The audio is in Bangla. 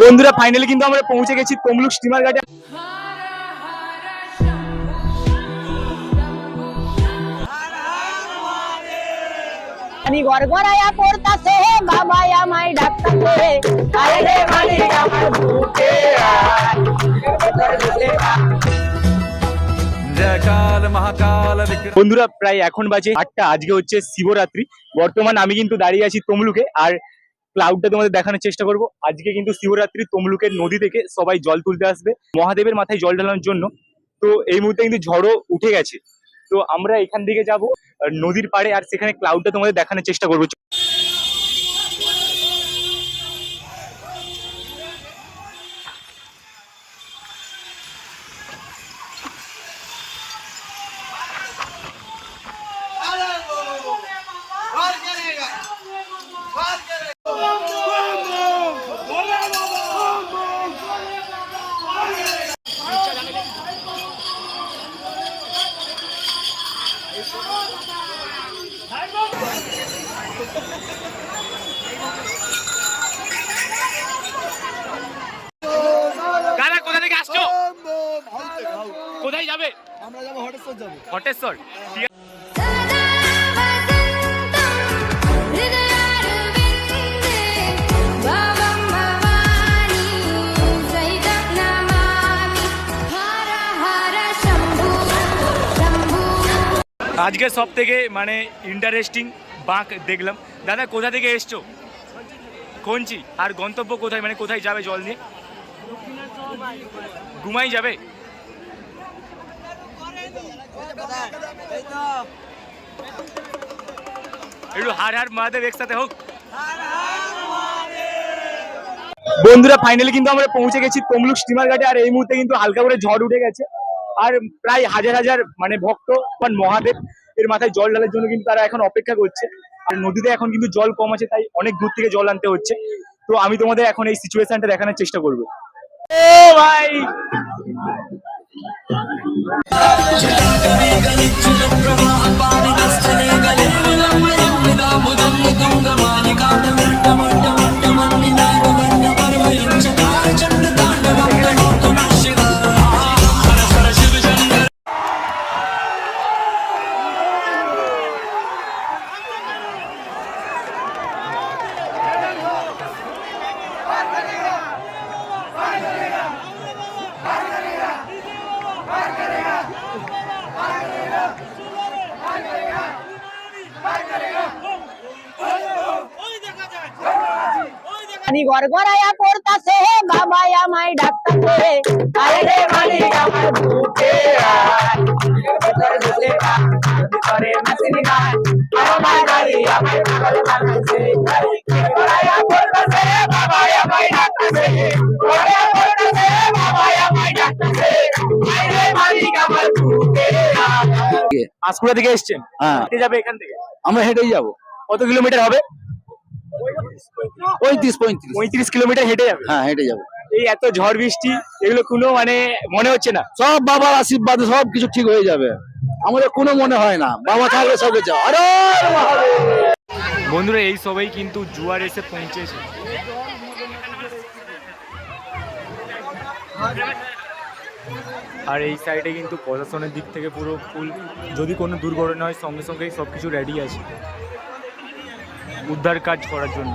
বন্ধুরা ফাইনালি কিন্তু আমরা পৌঁছে গেছি তমলুক স্টিমার ঘাটে। আমি গড়গড়ায়া পড়তাছে বাবা আমায় ডাকতাছে। আরে রে আমার বুকে বন্ধুরা প্রায় এখন বাজে আটটা আজকে হচ্ছে শিবরাত্রি। বর্তমান আমি কিন্তু দাঁড়িয়ে আছি তমলুকে আর ক্লাউডটা তোমাদের দেখানোর চেষ্টা করব। আজকে কিন্তু শিবরাত্রি তমলুকের নদী থেকে সবাই জল তুলতে আসবে। মহাদেবের মাথায় জল ঢালানোর জন্য। তো এই মুহূর্তে কিন্তু ঝড়ও উঠে গেছে। তো আমরা এখান থেকে যাব, নদীর পাড়ে, আর সেখানে ক্লাউডটা তোমাদের দেখানোর চেষ্টা করব। আজকে সব থেকে মানে ইন্টারেস্টিং বাঁক দেখলাম। দাদা, কোথা থেকে এসছো? কোনচি? আর গন্তব্য কোথায়? মানে কোথায় যাবে জল নিয়ে? ঘুমাই যাবে? একটু হার হার মহাদেব একসাথে হোক। বন্ধুরা ফাইনালি কিন্তু আমরা পৌঁছে গেছি তমলুক স্টিমার ঘাটে। আর এই মুহূর্তে কিন্তু হালকা করে ঝড় উঠে গেছে। আর প্রায় হাজার হাজার মানে ভক্ত মহাদেব এর মাথায় জল ঢালার জন্য কিন্তু তারা এখন অপেক্ষা করছে। আর নদীতে এখন কিন্তু জল কম আছে, তাই অনেক দূর থেকে জল আনতে হচ্ছে। তো আমি তোমাদের এখন এই সিচুয়েশনটা দেখানোর চেষ্টা করব। ভাই আমি গড়গড়ায়া পড়তাছে বাবা আমায় ডাক্তারে আরে রে মালিক আমার বুকে ভিতরে ঢুকে ভিতরে মাসিনি গান আমার গাড়ি আমায় পাগল বানাইছে গড়গড়ায়া পড়তাছে বাবা আমায় ডাক্তারে গড়গড়ায়া পড়তাছে বাবা আমায় ডাক্তারে আরে রে মালিক আমার বুকে আশপুরা থেকে এসছেন হ্যাঁ হেঁটে যাবে এখান থেকে আমরা হেঁটেই যাব কত কিলোমিটার হবে পঁয়ত্রিশ পঁয়ত্রিশ। পঁয়ত্রিশ কিলোমিটার হেঁটে যাবে? হ্যাঁ হেঁটে যাব। এই এত ঝড় বৃষ্টি এগুলো কোনো মানে মনে হচ্ছে না? সব বাবার আশীর্বাদে সব কিছু ঠিক হয়ে যাবে। আমাদের কোনো মনে হয় না। বাবা থাকলে সব কিছু আরে বন্ধুরা এই সবাই কিন্তু জুয়ার এসে পৌঁছেছে। আর এই সাইডে কিন্তু প্রশাসনের দিক থেকে পুরো ফুল। যদি কোনো দুর্ঘটনা হয় সঙ্গে সঙ্গেই সব কিছু রেডি আছে। উদ্ধার কাজ করার জন্য।